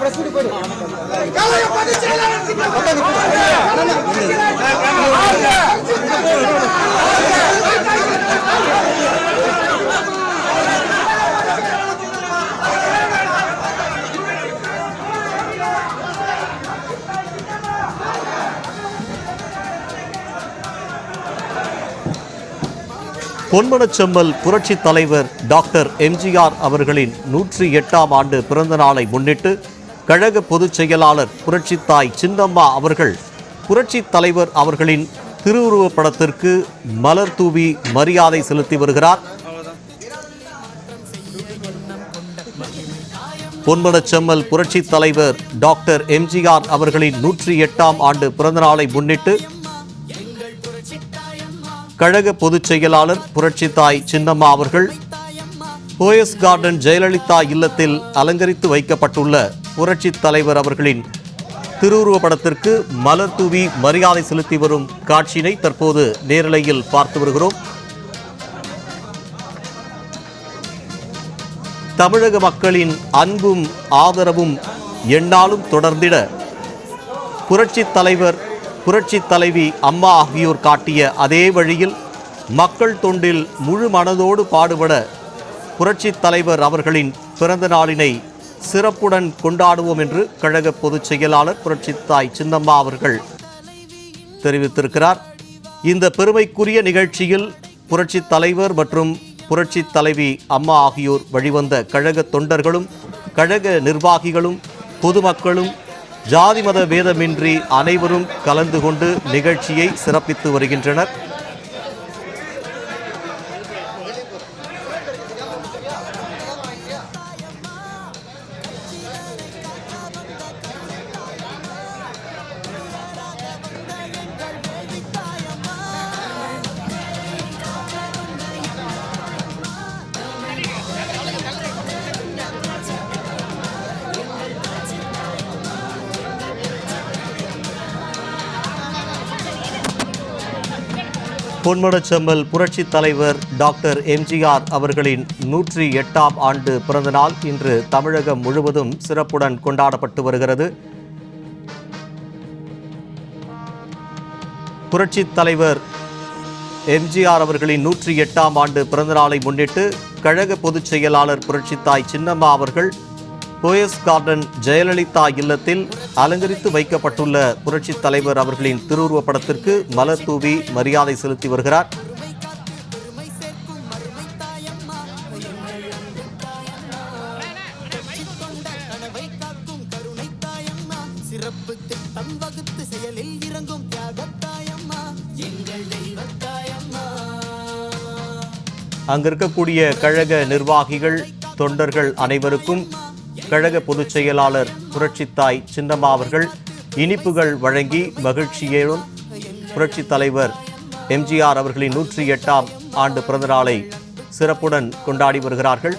Press போடு பொன்மனச்செம்மல் புரட்சி தலைவர் டாக்டர் எம்ஜிஆர் அவர்களின் நூற்றி எட்டாம் ஆண்டு பிறந்த நாளை முன்னிட்டு கழக பொதுச் செயலாளர் புரட்சித்தாய் சின்னம்மா அவர்கள் புரட்சி தலைவர் அவர்களின் திருவுருவப் படத்திற்கு மலர் தூவி மரியாதை செலுத்தி வருகிறார். பொன்மனச்செம்மல் புரட்சி தலைவர் டாக்டர் எம்ஜிஆர் அவர்களின் நூற்றி எட்டாம் ஆண்டு பிறந்தநாளை முன்னிட்டு கழக பொதுச் செயலாளர் புரட்சித்தாய் சின்னம்மா அவர்கள் போயஸ் கார்டன் ஜெயலலிதா இல்லத்தில் அலங்கரித்து வைக்கப்பட்டுள்ள புரட்சி தலைவர் அவர்களின் திருவுருவப்படத்திற்கு மலர் தூவி மரியாதை செலுத்தி வரும் காட்சியினை தற்போது நேரலையில் பார்த்து வருகிறோம். தமிழக மக்களின் அன்பும் ஆதரவும் எண்ணாலும் தொடர்ந்திட புரட்சி தலைவர் புரட்சி தலைவி அம்மா ஆகியோர் காட்டிய அதே வழியில் மக்கள் தொண்டில் முழு மனதோடு பாடுபட புரட்சி தலைவர் அவர்களின் பிறந்த நாளினை சிறப்புடன் கொண்டாடுவோம் என்று கழக பொதுச் செயலாளர் புரட்சி தாய் சின்னம்மா அவர்கள் தெரிவித்திருக்கிறார். இந்த பெருமைக்குரிய நிகழ்ச்சியில் புரட்சி தலைவர் மற்றும் புரட்சி தலைவி அம்மா ஆகியோர் வழிவந்த கழக தொண்டர்களும் கழக நிர்வாகிகளும் பொதுமக்களும் ஜாதி மத பேதமின்றி அனைவரும் கலந்து கொண்டு நிகழ்ச்சியை சிறப்பித்து வருகின்றனர். பொன்மனச்செம்மல் புரட்சி தலைவர் டாக்டர் எம்ஜிஆர் அவர்களின் நூற்றி எட்டாம் ஆண்டு பிறந்தநாள் இன்று தமிழகம் முழுவதும் சிறப்புடன் கொண்டாடப்பட்டு வருகிறது. புரட்சி தலைவர் எம்ஜிஆர் அவர்களின் நூற்றி எட்டாம் ஆண்டு பிறந்தநாளை முன்னிட்டு கழக பொதுச் செயலாளர் புரட்சித்தாய் சின்னம்மா அவர்கள் போயஸ் கார்டன் ஜெயலலிதா இல்லத்தில் அலங்கரித்து வைக்கப்பட்டுள்ள புரட்சித் தலைவர் அவர்களின் திருவுருவப் படத்திற்கு மலர் தூவி மரியாதை செலுத்தி வருகிறார். சிறப்பு திட்டம் வகுத்து செயலில் இறங்கும் தியாகத்தாயம்மா எங்கள் தெய்வத்தாயம்மா கழக நிர்வாகிகள் தொண்டர்கள் அனைவருக்கும் கழக பொதுச் செயலாளர் புரட்சித்தாய் சின்னம்மா அவர்கள் இனிப்புகள் வழங்கி மகிழ்ச்சியோடும் புரட்சி தலைவர் எம்ஜிஆர் அவர்களின் நூற்றி எட்டாம் ஆண்டு பிறந்தநாளை சிறப்புடன் கொண்டாடி வருகிறார்கள்.